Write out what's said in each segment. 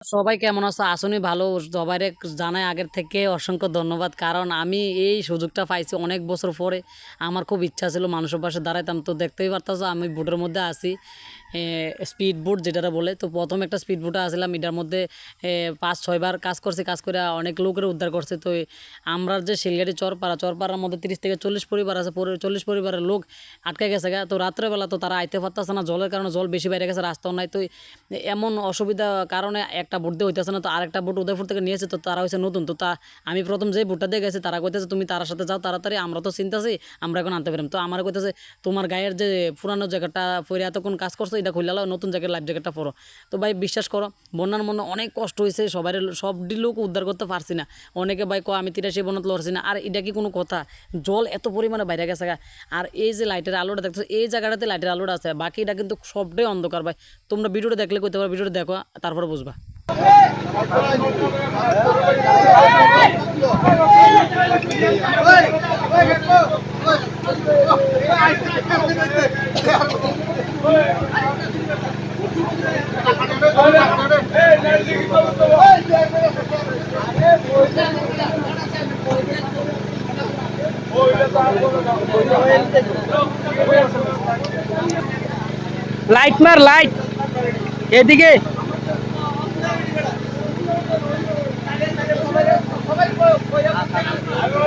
সবাই কেমন আছো? আসনি ভালো। সবাই জানাই আগের থেকে অসংখ্য ধন্যবাদ। কারণ আমি এই সুযোগটা পাইছি অনেক বছর পরে। আমার খুব ইচ্ছা ছিল মানুষের পাশে দাঁড়াইতাম। তো দেখতেই পারতাছো আমি বোটের মধ্যে। এ স্পিড বোট যেটারে বলে। তো প্রথম একটা স্পিড বোটে আসিলাম। এটার মধ্যে পাঁচ ৫-৬ বার কাজ করছি। কাজ করে অনেক লোকের উদ্ধার করছে তো আমরা যে শিলগাড়ি চরপাড়া, চরপাড়ার মধ্যে ৩০ থেকে ৪০ পরিবার আছে। চল্লিশ পরিবারের লোক আটকে গেছে গা। তো রাত্রেবেলা তো তারা আইতে পারতাছে না। জলের কারণে জল বেশি বাইরে গেছে। রাস্তাও নাই। তো এমন অসুবিধা কারণে একটা বোট দিয়ে হইতেছে না। তো আরেকটা বোট উদয়পুর থেকে নিয়েছে। তো তারা হইছে নতুন। তো তা আমি ১ম যেই বোটটা দিয়ে গেছি তারা কইতেছে, "তুমি তার সাথে যাও তাড়াতাড়ি। আমরা তো চিনতাছি। আমরা এখন আনতে পারিম।" তো আমারে কইতেছে, "তোমার গায়ের যে পুরানো জ্যাকেটটা পইরা এতক্ষণ কাজ করছ এটা লাও। নতুন জ্যাকেট লাইফ জ্যাকেটটা পরো।" তো ভাই বিশ্বাস করো বন্যার মধ্যে অনেক কষ্ট হয়েছে সবাইরে সবডি লোক উদ্ধার করতে পারছি না। অনেকে ভাই কয়, "আমি ৮৩ বনত লড়ছি না।" আর এটা কি কোনো কথা? জল এত পরিমাণে বাইরে গেছে। আর এই যে লাইটের আলোটা দেখতেছো এই জায়গাটাতে লাইটের আলোটা আছে। বাকিটা কিন্তু সবটাই অন্ধকার ভাই। তোমরা ভিডিওটা দেখলে কইতে পারো ভিডিওটা দেখো তারপরে বুঝবা। লাইট মার লাইট এদিকে।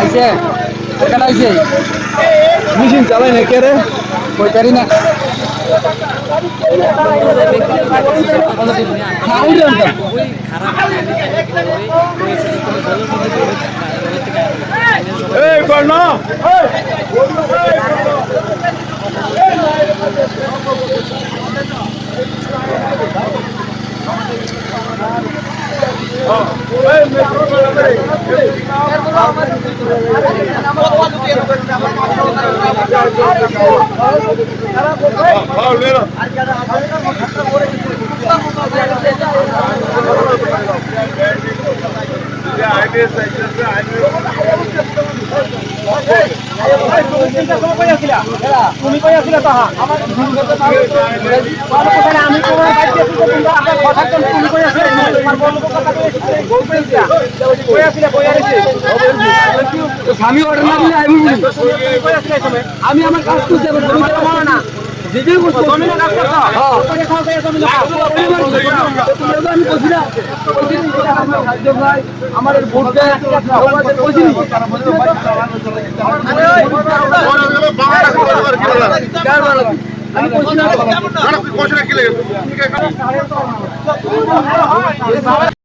আইছে? এখানে আইছে? মেশিন চালাই না কে রে? কই পারি না? কাহিনী তাইলে কীভাবে হয়েছে যে তুমি জলের মধ্যে পড়ে থাকবা। জলের থেকে আইনে সবাই তুমি কই তাহা আমার আমি আমার তুমি কই আছিলা আমি অর্ডার আমি আমার কাজ তুমি তো না। যেদিন করছ তুমি না কাজ করছ তুমি খাও খাও তুমি না তুমি তো আমি কইছি না আমার ভোট